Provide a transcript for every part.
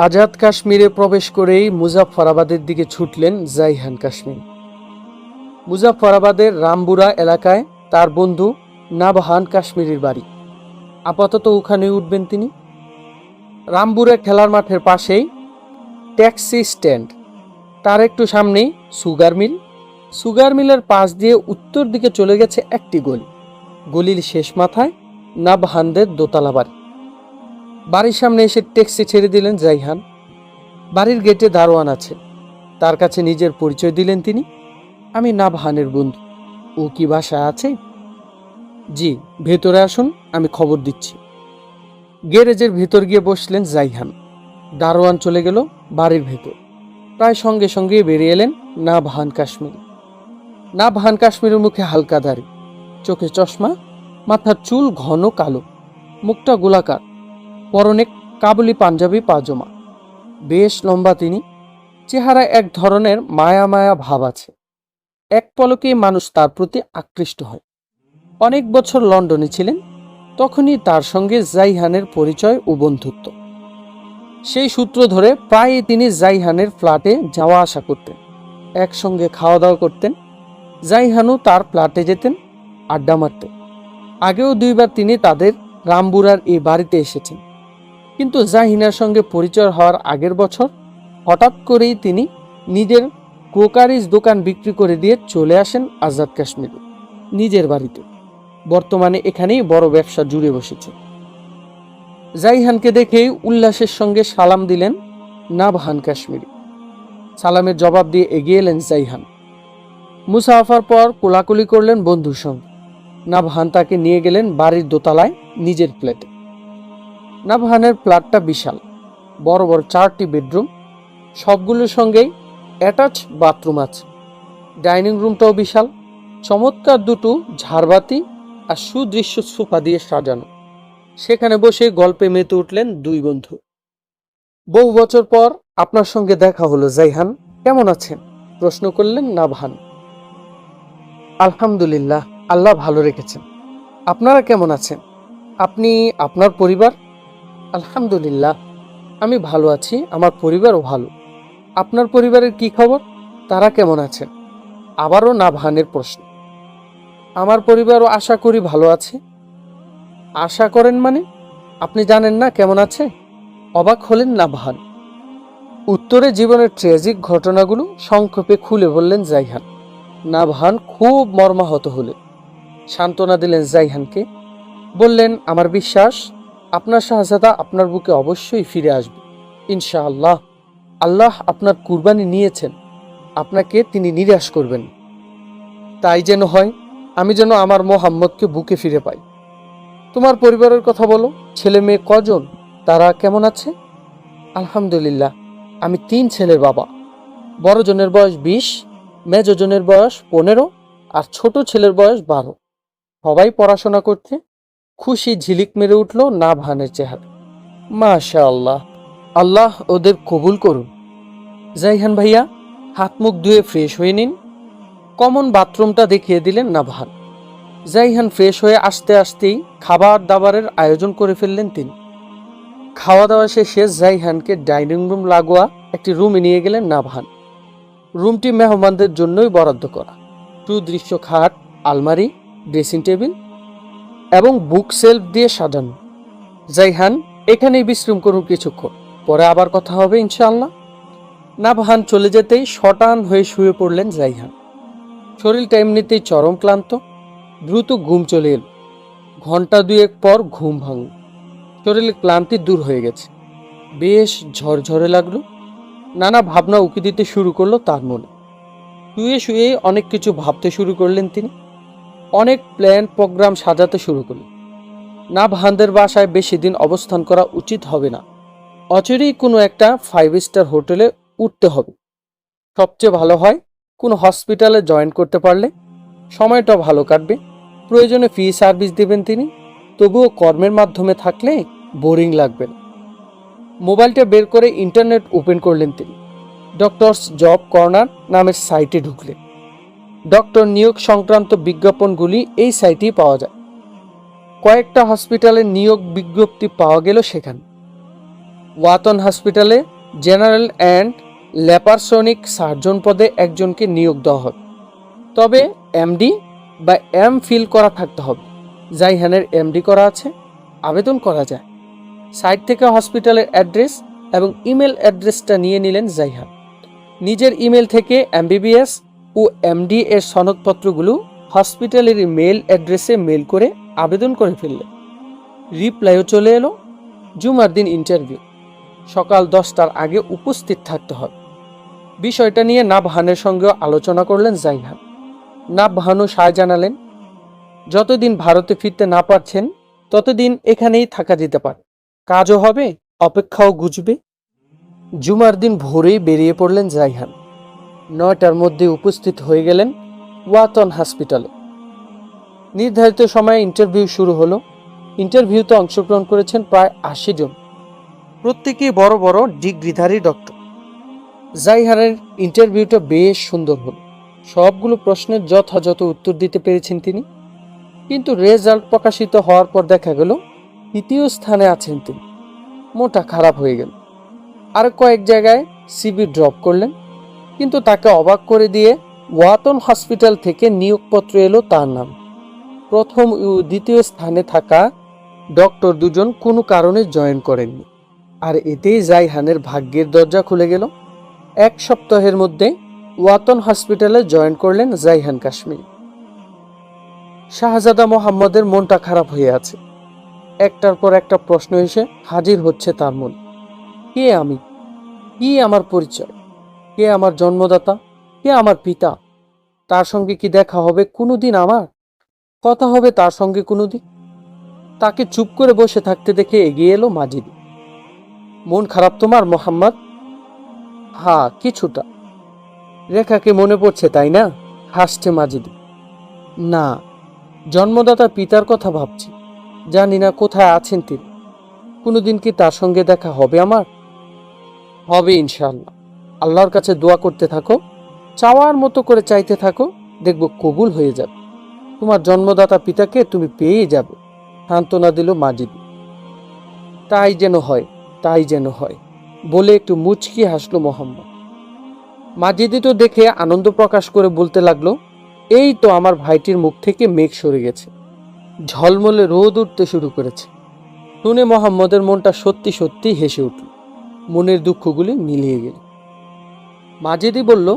আজাদ কাশ্মীরে প্রবেশ করেই মুজাফফরাবাদের দিকে ছুটলেন জাইহান কাশ্মীর। মুজাফফরাবাদের রামবুরা এলাকায় তার বন্ধু নাবহান কাশ্মীরের বাড়ি। আপাতত ওখানে উঠবেন তিনি। রামপুরা খেলার মাঠের পাশেই ট্যাক্সি স্ট্যান্ড। তার একটু সামনেই সুগার মিল। সুগার মিলের পাশ দিয়ে উত্তর দিকে চলে গেছে একটি গলি। গলির শেষ মাথায় নাবহানদের দোতলা বাড়ি। বাড়ির সামনে এসে ট্যাক্সি ছেড়ে দিলেন জাইহান। বাড়ির গেটে দারোয়ান আছে। তার কাছে নিজের পরিচয় দিলেন তিনি। আমি নাবহানের বন্ধু। ও কি বাসায় আছে? জি, ভেতরে আসুন, আমি খবর দিচ্ছি। গ্যারেজের ভেতর গিয়ে বসলেন জাইহান। দারোয়ান চলে গেল বাড়ির ভেতর। প্রায় সঙ্গে সঙ্গে বেরিয়ে এলেন নাবহান কাশ্মীর। নাবহান কাশ্মীরের মুখে হালকা দাড়ি, চোখে চশমা, মাথার চুল ঘন কালো, মুখটা গোলাকার। পরনে কাবুলি পাঞ্জাবি, পাজমা। বেশ লম্বা তিনি। চেহারা এক ধরনের মায়া মায়া ভাব আছে। এক পলকেই মানুষ তার প্রতি আকৃষ্ট হয়। অনেক বছর লন্ডনে ছিলেন, তখনই তার সঙ্গে জাইহানের পরিচয় ও বন্ধুত্ব। সেই সূত্র ধরে প্রায়ই তিনি জাইহানের ফ্ল্যাটে যাওয়া আসা করতেন, একসঙ্গে খাওয়া দাওয়া করতেন। জাইহানও তার ফ্ল্যাটে যেতেন, আড্ডা মারতেন। আগেও দুইবার তিনি তাদের রামবুরার এই বাড়িতে এসেছেন। কিন্তু জাহিনার সঙ্গে পরিচয় হওয়ার আগের বছর হঠাৎ করেই তিনি নিজের ক্রোকারিজ দোকান বিক্রি করে দিয়ে চলে আসেন আজাদ কাশ্মীরে, নিজের বাড়িতে। বর্তমানে এখানেই বড় ব্যবসা জুড়ে বসেছে। জাইহানকে দেখেই উল্লাসের সঙ্গে সালাম দিলেন নাবহান কাশ্মীরি। সালামের জবাব দিয়ে এগিয়ে এলেন জাইহান। মুসাফার পর কোলাকুলি করলেন বন্ধুর সঙ্গে। নাবহান তাকে নিয়ে গেলেন বাড়ির দোতলায় নিজের ফ্ল্যাটে। নাবহানের ফ্ল্যাটটা বিশাল। বড় বড় চারটি বেডরুম, সবগুলোর সঙ্গেই অ্যাটাচ বাথরুম আছে। ডাইনিং রুমটাও বিশাল, চমৎকার দুটো ঝাড়বাতি আর সুদৃশ্য সোফা দিয়ে সাজানো। সেখানে বসে গল্পে মেতে উঠলেন দুই বন্ধু। বহু বছর পর আপনার সঙ্গে দেখা হলো, জাইহান। কেমন আছেন? প্রশ্ন করলেন নাবহান আলহামদুলিল্লাহ, আল্লাহ ভালো রেখেছেন। আপনারা কেমন আছেন? আপনি, আপনার পরিবার? আলহামদুলিল্লাহ, আমি ভালো আছি, আমার পরিবারও ভালো। আপনার পরিবারের কি খবর? তারা কেমন আছেন আবারও নাভানের প্রশ্ন। আমার পরিবারও আশা করি ভালো আছে। আশা করেন মানে? আপনি জানেন না কেমন আছে? অবাক হলেন নাভান। উত্তরে জীবনের ট্র্যাজিক ঘটনাগুলো সংক্ষেপে খুলে বললেন জাইহান। নাভান খুব মর্মাহত হলেন। সান্ত্বনা দিলেন জাইহানকে। বললেন, আমার বিশ্বাস আপনার শাহজাদা আপনার বুকে অবশ্যই ফিরে আসবে। ইনশাআল্লাহ, আল্লাহ আপনার কুরবানি নিয়েছেন। আপনাকে তিনি নিরাশ করবেন তাই যেন হয়, আমি যেন আমার মোহাম্মদকে বুকে ফিরে পাই। তোমার পরিবারের কথা বলো, ছেলে মেয়ে কজন, তারা কেমন আছে? আলহামদুলিল্লাহ, আমি তিন ছেলের বাবা। বড় জনের বয়স বিশ, মেজজনের বয়স পনেরো, আর ছোট ছেলের বয়স বারো। সবাই পড়াশোনা করতে খুশি ঝিলিক মেরে উঠল না ভানের চেহারা। মাশা আল্লাহ আল্লাহ ওদের কবুল করুন। জাইহান ভাইয়া, হাত মুখ ধুয়ে ফ্রেশ হয়ে নিন। কমন বাথরুমটা দেখিয়ে দিলেন নাভান। জাইহান ফ্রেশ হয়ে আসতে আসতেই খাবার দাবারের আয়োজন করে ফেললেন তিনি। খাওয়া দাওয়া শেষে জাইহানকে ডাইনিং রুম লাগোয়া একটি রুমে নিয়ে গেলেন নাভান। রুমটি মেহমানদের জন্যই বরাদ্দ করা। সুদৃশ্য খাট, আলমারি, ড্রেসিং টেবিল এবং বুক সেলফ দিয়ে সাজানো। জাইহান, এখানেই বিশ্রাম করুন কিছুক্ষণ। পরে আবার কথা হবে, ইনশাআল্লাহ। নাবহান চলে যেতেই শটান হয়ে শুয়ে পড়লেন জাইহান। শরীরটা এমনিতেই চরম ক্লান্ত। দ্রুত ঘুম চলে এল। ঘণ্টা দুয়েক পর ঘুম ভাঙল। শরীরের ক্লান্তি দূর হয়ে গেছে। বেশ ঝরঝরে লাগল। নানা ভাবনা উকি দিতে শুরু করল তার মনে। শুয়ে শুয়ে অনেক কিছু ভাবতে শুরু করলেন তিনি। অনেক প্ল্যান প্রোগ্রাম সাজাতে শুরু করলেন না ভান্দের বাসায় বেশি দিন অবস্থান করা উচিত হবে না। অচিরেই কোনো একটা ফাইভ স্টার হোটেলে উঠতে হবে। সবচেয়ে ভালো হয় কোনো হসপিটালে জয়েন করতে পারলে। সময়টা ভালো কাটবে। প্রয়োজনে ফ্রি সার্ভিস দেবেন তিনি। তবুও কর্মের মাধ্যমে থাকলে বোরিং লাগবে না। মোবাইলটা বের করে ইন্টারনেট ওপেন করলেন তিনি। ডক্টরস জব কর্নার নামের সাইটে ঢুকলেন। ডক্টর নিয়োগ সংক্রান্ত বিজ্ঞাপনগুলি এই সাইটেই পাওয়া যায়। কয়েকটা হসপিটালে নিয়োগ বিজ্ঞপ্তি পাওয়া গেল সেখানে। ওয়াতন হসপিটালে জেনারেল অ্যান্ড ল্যাপারসনিক সার্জন পদে একজনকে নিয়োগ দেওয়া হবে তবে এমডি বা এম ফিল করা থাকতে হবে। জাইহানের এমডি করা আছে, আবেদন করা যায়। সাইট থেকে হসপিটালের অ্যাড্রেস এবং ইমেল অ্যাড্রেসটা নিয়ে নিলেন জাইহান। নিজের ইমেল থেকে এমবিবিএস ও এমডি এর সনদপত্রগুলো হসপিটালের মেল অ্যাড্রেসে মেল করে আবেদন করে ফেললেন রিপ্লাইও চলে এলো। জুমার দিন ইন্টারভিউ। সকাল দশটার আগে উপস্থিত থাকতে হবে। বিষয়টা নিয়ে নাবহানের সঙ্গেও আলোচনা করলেন জাইহান নাবহানু সায় জানালেন, যতদিন ভারতে ফিরতে না পারছেন, ততদিন এখানেই থাকা যেতে পারে। কাজও হবে, অপেক্ষাও গুজবে। জুমার দিন ভোরেই বেরিয়ে পড়লেন জাইহান নয়টার মধ্যে উপস্থিত হয়ে গেলেন ওয়াতন হসপিটালে নির্ধারিত সময়ে ইন্টারভিউ শুরু হলো। ইন্টারভিউতে অংশগ্রহণ করেছেন প্রায় আশি জন। প্রত্যেকেই বড় বড় ডিগ্রিধারী ডক্টর। জাইহানের ইন্টারভিউটা বেশ সুন্দর হলো। সবগুলো প্রশ্নের যথাযথ উত্তর দিতে পেরেছেন তিনি। কিন্তু রেজাল্ট প্রকাশিত হওয়ার পর দেখা গেল তৃতীয় স্থানে আছেন তিনি। মোটা খারাপ হয়ে গেল। আর কয়েক জায়গায় সিবি ড্রপ করলেন। কিন্তু তাকে অবাক করে দিয়ে ওয়াতন হসপিটাল থেকে নিয়োগপত্র এলো তার নাম। প্রথম ও দ্বিতীয় স্থানে থাকা ডক্টর দুজন কোনো কারণে জয়েন করেননি। আর এতেই জাইহানের ভাগ্যের দরজা খুলে গেল। এক সপ্তাহের মধ্যে ওয়াতন হসপিটালে জয়েন করলেন জাইহান কাশ্মীর। শাহজাদা মোহাম্মদের মনটা খারাপ হয়ে আছে। একটার পর একটা প্রশ্ন এসে হাজির হচ্ছে তার মন। কে আমি? কি আমার পরিচয়? কে আমার জন্মদাতা? কে আমার পিতা? তার সঙ্গে কি দেখা হবে কোনো দিন আমার? কথা হবে তার সঙ্গে কোনো দিন তাকে চুপ করে বসে থাকতে দেখে এগিয়ে এলো মাজিদ। মন খারাপ তোমার, মোহাম্মদ? হ্যাঁ কিছুটা। রেখাকে মনে পড়ছে, তাই না? হাসছে মাজিদ। না, জন্মদাতা পিতার কথা ভাবছি। জানি না কোথায় আছেন তিনি। কোনোদিন কি তার সঙ্গে দেখা হবে আমার? হবে ইনশাআল্লাহ। আল্লাহর কাছে দোয়া করতে থাকো, চাওয়ার মতো করে চাইতে থাকো, দেখব কবুল হয়ে যাবে। তোমার জন্মদাতা পিতাকে তুমি পেয়ে যাবে, সান্ত্বনা দিল মাজিদ। তাই যেন হয়, তাই যেন হয়, বলে একটু মুচকি হাসলো মোহাম্মদ। মাজিদি তো দেখে আনন্দ প্রকাশ করে বলতে লাগল, এই তো আমার ভাইটির মুখ থেকে মেঘ সরে গেছে, ঝলমলে রোদ উঠতে শুরু করেছে। শুনে মোহাম্মদের মনটা সত্যি সত্যি হেসে উঠল। মনের দুঃখগুলি মিলিয়ে গেল। মাজিদি বলল,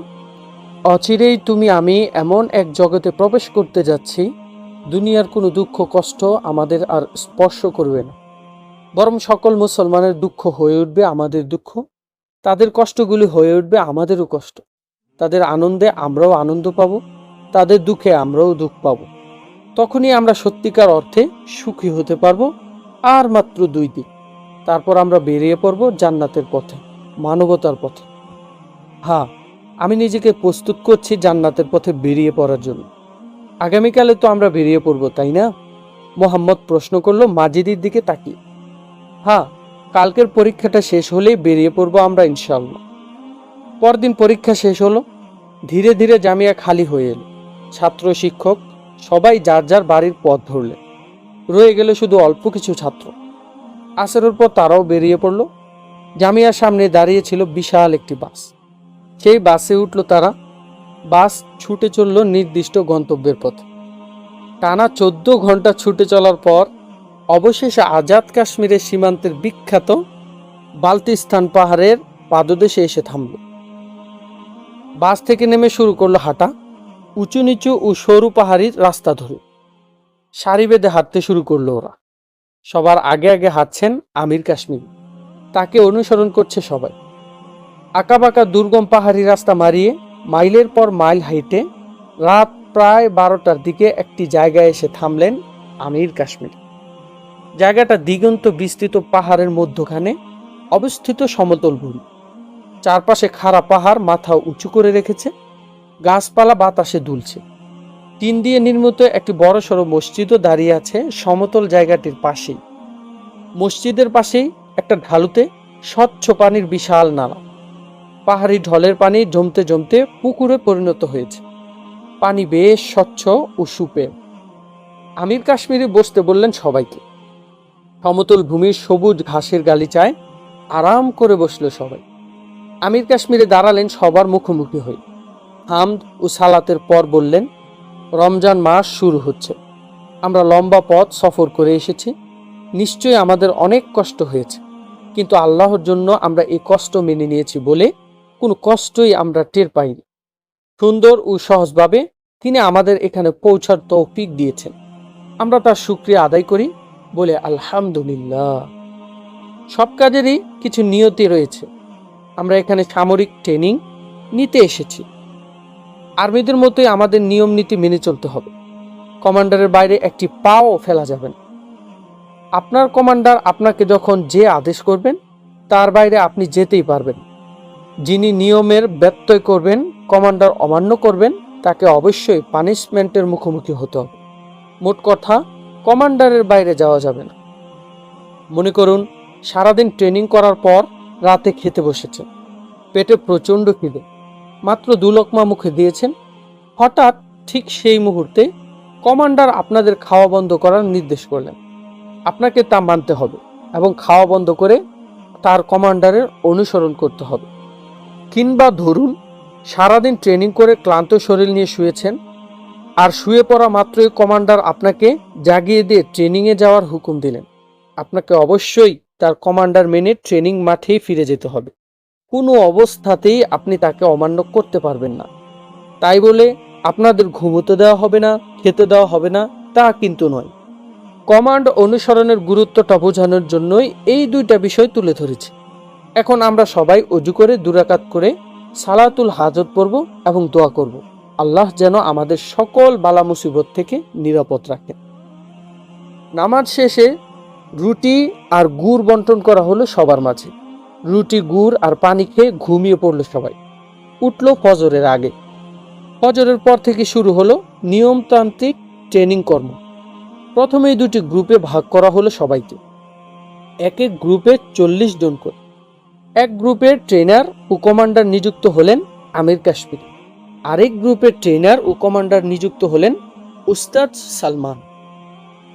অচিরেই তুমি আমি এমন এক জগতে প্রবেশ করতে যাচ্ছি, দুনিয়ার কোনো দুঃখ, কষ্ট আমাদের আর স্পর্শ করবে না। বরং সকল মুসলমানের দুঃখ হয়ে উঠবে আমাদের দুঃখ, তাদের কষ্টগুলি হয়ে উঠবে আমাদেরও কষ্ট। তাদের আনন্দে আমরাও আনন্দ পাব, তাদের দুঃখে আমরাও দুঃখ পাব। তখনই আমরা সত্যিকার অর্থে সুখী হতে পারব, আর মাত্র দুই দিন। তারপর আমরা বেরিয়ে পড়ব জান্নাতের পথে, মানবতার পথে। হ্যাঁ আমি নিজেকে প্রস্তুত করছি জান্নাতের পথে বেরিয়ে পড়ার জন্য। আগামীকালে তো আমরা বেরিয়ে পড়ব, তাই না? মোহাম্মদ প্রশ্ন করল মাজিদির দিকে তাকিয়ে। হ্যাঁ কালকের পরীক্ষাটা শেষ হলেই বেরিয়ে পড়ব আমরা ইনশাল্লাহ পরদিন পরীক্ষা শেষ হলো, ধীরে ধীরে জামিয়া খালি হয়ে এলো। ছাত্র, শিক্ষক, সবাই যার যার বাড়ির পথ ধরলেন। রয়ে গেল শুধু অল্প কিছু ছাত্র। আসরের পর তারাও বেরিয়ে পড়ল। জামিয়ার সামনে দাঁড়িয়ে ছিল বিশাল একটি বাস। সেই বাসে উঠল তারা। বাস ছুটে চলল নির্দিষ্ট গন্তব্যের পথে। টানা চোদ্দ ঘণ্টা ছুটে চলার পর অবশেষে আজাদ কাশ্মীরের সীমান্তের বিখ্যাত বালতিস্তান পাহাড়ের পাদদেশে এসে থামল। বাস থেকে নেমে শুরু করল হাঁটা। উঁচু নিচু ও সরু পাহাড়ির রাস্তা ধরে। সারি বেঁধে হাঁটতে শুরু করল ওরা। সবার আগে আগে হাঁটছেন আমির কাশ্মীর। তাকে অনুসরণ করছে সবাই। আঁকাবাঁকা দুর্গম পাহাড়ি রাস্তা মারিয়ে মাইলের পর মাইল হাইটে রাত প্রায় বারোটার দিকে একটি জায়গায় এসে থামলেন আমির কাশ্মীর। জায়গাটা দিগন্ত বিস্তৃত পাহাড়ের মধ্যখানে অবস্থিত সমতল ভূমি। চারপাশে খাড়া পাহাড় মাথা উঁচু করে রেখেছে, গাছপালা বাতাসে দুলছে। টিন দিয়ে নির্মিত একটি বড় সড়ো মসজিদও দাঁড়িয়ে আছে সমতল জায়গাটির পাশেই। মসজিদের পাশেই একটা ঢালুতে স্বচ্ছ পানির বিশাল নালা। পাহাড়ি ঢলের পানি জমতে জমতে পুকুরে পরিণত হয়েছে। পানি বেশ স্বচ্ছ ও সুপে আমির কাশ্মীরে বসতে বললেন সবাইকে। সমতল ভূমির সবুজ ঘাসের গালিচায় আরাম করে বসল সবাই। আমির কাশ্মীরে দাঁড়ালেন সবার মুখোমুখি হয়ে। হামদ ও সালাতের পর বললেন, রমজান মাস শুরু হচ্ছে। আমরা লম্বা পথ সফর করে এসেছি। নিশ্চয়ই আমাদের অনেক কষ্ট হয়েছে। কিন্তু আল্লাহর জন্য আমরা এই কষ্ট মেনে নিয়েছি বলে কোনো কষ্টই আমরা টের পাইনি। সুন্দর ও সহজভাবে তিনি আমাদের এখানে পৌঁছার তৌফিক দিয়েছেন। আমরা তার শুক্রিয়া আদায় করি, বলে আলহামদুলিল্লাহ। সব কাজেরই কিছু নিয়তি রয়েছে। আমরা এখানে সামরিক ট্রেনিং নিতে এসেছি। আর্মিদের মতোই আমাদের নিয়ম নীতি মেনে চলতে হবে। কমান্ডারের বাইরে একটি পাও ফেলা যাবে না। আপনার কমান্ডার আপনাকে যখন যে আদেশ করবেন, তার বাইরে আপনি যেতেই পারবেন যিনি নিয়মের ব্যত্যয় করবেন, কমান্ডার অমান্য করবেন, তাকে অবশ্যই পানিশমেন্টের মুখোমুখি হতে হবে। মোট কথা, কমান্ডারের বাইরে যাওয়া যাবে না। মনে করুন, সারাদিন ট্রেনিং করার পর রাতে খেতে বসেছেন। পেটে প্রচণ্ড খিদে। মাত্র দু লোকমা মুখে দিয়েছেন। হঠাৎ ঠিক সেই মুহূর্তে কমান্ডার আপনাদের খাওয়া বন্ধ করার নির্দেশ করলেন। আপনাকে তা মানতে হবে এবং খাওয়া বন্ধ করে তার কমান্ডারের অনুসরণ করতে হবে। কিংবা ধরুন, সারাদিন ট্রেনিং করে ক্লান্ত শরীর নিয়ে শুয়েছেন, আর শুয়ে পড়া মাত্রই কমান্ডার আপনাকে জাগিয়ে দিয়ে ট্রেনিংয়ে যাওয়ার হুকুম দিলেন। আপনাকে অবশ্যই তার কমান্ডার মেনে ট্রেনিং মাঠেই ফিরে যেতে হবে। কোনো অবস্থাতেই আপনি তাকে অমান্য করতে পারবেন না। তাই বলে আপনাদের ঘুমোতে দেওয়া হবে না, খেতে দেওয়া হবে না, তা কিন্তু নয়। কমান্ড অনুসরণের গুরুত্বটা বোঝানোর জন্যই এই দুইটা বিষয় তুলে ধরেছি। এখন আমরা সবাই অজু করে দুরাকাত করে সালাতুল হাজত পড়ব এবং দোয়া করব। আল্লাহ যেন আমাদের সকল বালা মুসিবত থেকে নিরাপদ রাখেন। নামাজ শেষে রুটি আর গুড় বন্টন করা হলো সবার মাঝে। রুটি, গুড় আর পানি খেয়ে ঘুমিয়ে পড়ল সবাই। উঠল ফজরের আগে। ফজরের পর থেকে শুরু হলো নিয়মতান্ত্রিক ট্রেনিং কর্ম। প্রথমেই দুটি গ্রুপে ভাগ করা হলো সবাইকে। এক এক গ্রুপে চল্লিশ জন করে। এক গ্রুপের ট্রেনার ও কমান্ডার নিযুক্ত হলেন আমির কাশ্মীরি। আরেক গ্রুপের ট্রেনার ও কমান্ডার নিযুক্ত হলেন উস্তাদ সালমান।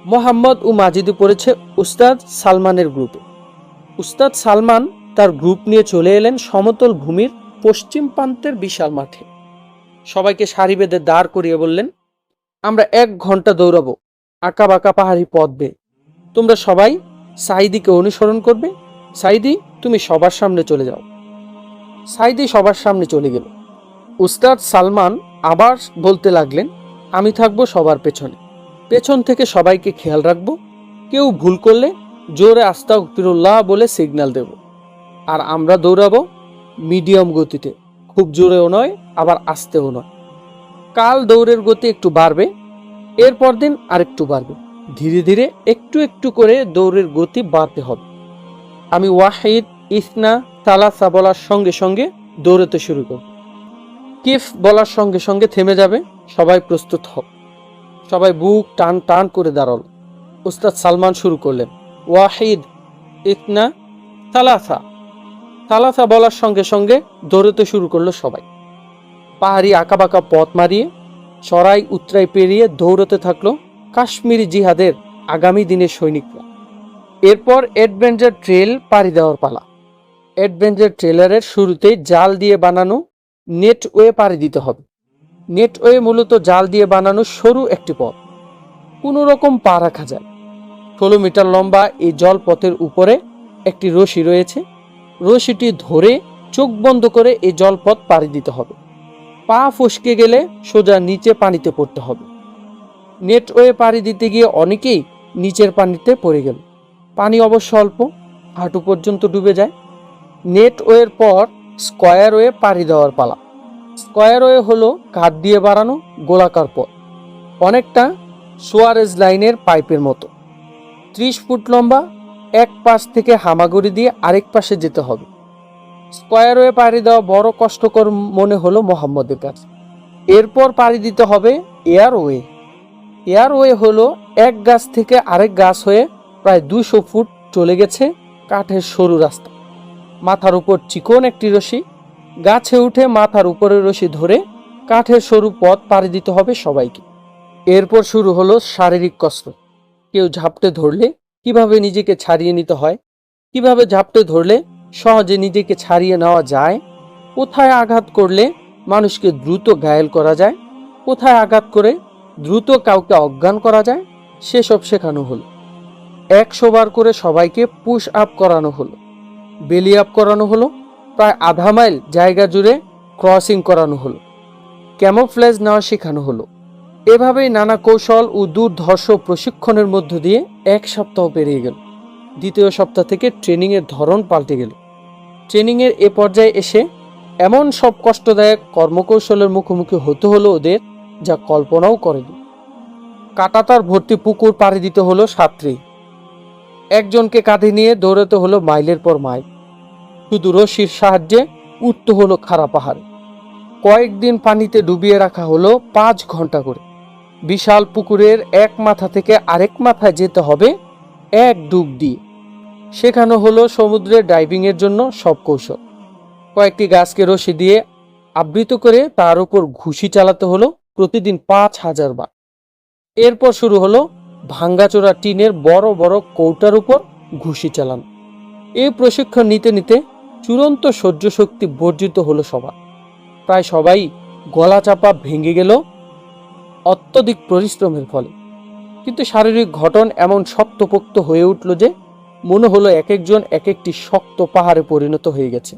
মোহাম্মদ ও মাজিদু পড়েছে উস্তাদ সালমানের গ্রুপে। উস্তাদ সালমান তার গ্রুপ নিয়ে চলে এলেন সমতল ভূমির পশ্চিম প্রান্তের বিশাল মাঠে। সবাইকে সারি বেঁধে দাঁড় করিয়ে বললেন, আমরা এক ঘণ্টা দৌড়াবো, আঁকা বাঁকা পাহাড়ি পথ বেয়ে। তোমরা সবাই সাইদিকে অনুসরণ করবে। সাইদি তুমি সবার সামনে চলে যাও। সাইদি সবার সামনে চলে গেল। উস্তাদ সালমান আবার বলতে লাগলেন, আমি থাকব সবার পেছনে। পেছন থেকে সবাইকে খেয়াল রাখব। কেউ ভুল করলে জোরে আস্তা ফিরুল্লাহ বলে সিগন্যাল দেব। আর আমরা দৌড়াবো মিডিয়াম গতিতে। খুব জোরেও নয়, আবার আস্তেও নয়। কাল দৌড়ের গতি একটু বাড়বে, এরপর দিন আরেকটু বাড়বে। ধীরে ধীরে একটু একটু করে দৌড়ের গতি বাড়তে হবে। আমি ওয়াহিদ ইসনা তালাসা বলার সঙ্গে সঙ্গে দৌড়াতে শুরু করব কিফ বলার সঙ্গে সঙ্গে থেমে যাবে, সবাই প্রস্তুত হোক সবাই বুক টান টান করে দাঁড়াল। উস্তাদ সালমান শুরু করলেন, ওয়াহিদ ইসনা তালাসা তালাসা বলার সঙ্গে সঙ্গে দৌড়াতে শুরু করল সবাই। পাহাড়ি আঁকাবাঁকা পথ মারিয়ে, চড়াই উতরাই পেরিয়ে দৌড়তে থাকল কাশ্মীরি জিহাদের আগামী দিনের সৈনিকরা। এরপর অ্যাডভেঞ্চার ট্রেল পাড়ি দেওয়ার পালা। অ্যাডভেঞ্চার ট্রেলারের শুরুতেই জাল দিয়ে বানানো নেটওয়ে পাড়ি দিতে হবে। নেটওয়ে মূলত জাল দিয়ে বানানো সরু একটি পথ। কোনো রকম পা রাখা যায়। ষোলো মিটার লম্বা এই জলপথের উপরে একটি রশি রয়েছে। রশিটি ধরে চোখ বন্ধ করে এই জলপথ পাড়ি দিতে হবে। পা ফসকে গেলে সোজা নিচে পানিতে পড়তে হবে। নেটওয়ে পাড়ি দিতে গিয়ে অনেকেই নিচের পানিতে পড়ে গেল। পানি অবশ্য অল্প, হাঁটু পর্যন্ত ডুবে যায়। নেটওয়ের পর স্কোয়ার ওয়ে পাড়ি দেওয়ার পালা। স্কোয়ার ওয়ে হলো কাঠ দিয়ে বাড়ানো গোলাকার পথ, অনেকটা সোয়ারেজ লাইনের পাইপের মতো। ত্রিশ ফুট লম্বা, এক পাশ থেকে হামাগুড়ি দিয়ে আরেক পাশে যেতে হবে। স্কোয়ার ওয়ে পাড়ি দেওয়া বড় কষ্টকর মনে হলো মোহাম্মদের কাছে। এরপর পাড়ি দিতে হবে এয়ার ওয়ে। এয়ার ওয়ে হলো এক গাছ থেকে আরেক গাছ হয়ে প্রায় দুশো ফুট চলে গেছে কাঠের সরু রাস্তা। মাথার উপর চিকন একটি রশি। গাছে উঠে মাথার উপরের রশি ধরে কাঠের সরু পথ পাড়ি দিতে হবে সবাইকে। এরপর শুরু হলো শারীরিক কষ্ট। কেউ ঝাপটে ধরলে কীভাবে নিজেকে ছাড়িয়ে নিতে হয়? কীভাবে ঝাপটে ধরলে সহজে নিজেকে ছাড়িয়ে নেওয়া যায়? কোথায় আঘাত করলে মানুষকে দ্রুত ঘায়েল করা যায়? কোথায় আঘাত করে দ্রুত কাউকে অজ্ঞান করা যায়? সেসব শেখানো হলো। একশো বার করে সবাইকে পুশ আপ করানো হলো। বেলি আপ করানো হলো, প্রায় আধা মাইল জায়গা জুড়ে ক্রসিং করানো হলো। ক্যামোফ্লেজ নেওয়া শেখানো হলো। এভাবেই নানা কৌশল ও দুর্ধর্ষ প্রশিক্ষণের মধ্য দিয়ে এক সপ্তাহ পেরিয়ে গেল। দ্বিতীয় সপ্তাহ থেকে ট্রেনিংয়ের ধরন পাল্টে গেল। ট্রেনিংয়ের এ পর্যায়ে এসে এমন সব কষ্টদায়ক কর্মকৌশলের মুখোমুখি হতে হলো ওদের যা কল্পনাও করেনি। কাটাতার ভর্তি পুকুর পাড়ি দিতে হলো সাঁতরে একজনকে কাঁধে নিয়ে দৌড়াতে হলো মাইলের পর মাইল। শুধু রশির সাহায্যে উঠতে হলো খাড়া পাহাড়। কয়েকদিন পানিতে ডুবিয়ে রাখা হলো পাঁচ ঘণ্টা করে। বিশাল পুকুরের এক মাথা থেকে আরেক মাথায় যেতে হবে এক ডুব দিয়ে। শেখানো হলো সমুদ্রে ডাইভিংয়ের জন্য সব কৌশল। কয়েকটি গাছকে রশি দিয়ে আবৃত করে তার উপর ঘুষি চালাতে হলো প্রতিদিন পাঁচ হাজার বার। এরপর শুরু হলো ভাঙ্গাচোরা টিনের বড় বড় কৌটার উপর ঘুষি চালান। এই প্রশিক্ষণ নিতে নিতে চূড়ান্ত সহ্য শক্তি বর্জিত হলো সবার। প্রায় সবাই গলা চাপা ভেঙে গেল অত্যধিক পরিশ্রমের ফলে। কিন্তু শারীরিক ঘটন এমন শক্তপোক্ত হয়ে উঠল যে মনে হলো এক একজন এক একটি শক্ত পাহাড়ে পরিণত হয়ে গেছে।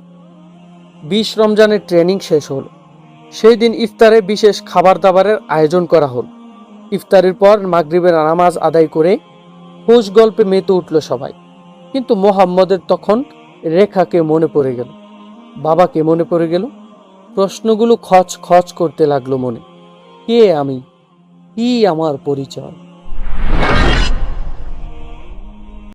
বিশ রমজানের ট্রেনিং শেষ হলো। সেই দিন ইফতারে বিশেষ খাবার দাবারের আয়োজন করা হলো। ইফতারের পর মাগরিবের নামাজ আদায় করে হোস গল্পে মেতে উঠল সবাই। কিন্তু মোহাম্মদের তখন রেখাকে মনে পড়ে গেল? বাবাকে মনে পড়ে গেল? প্রশ্নগুলো খচ খচ করতে লাগল মনে। কে আমি? কি আমার পরিচয়?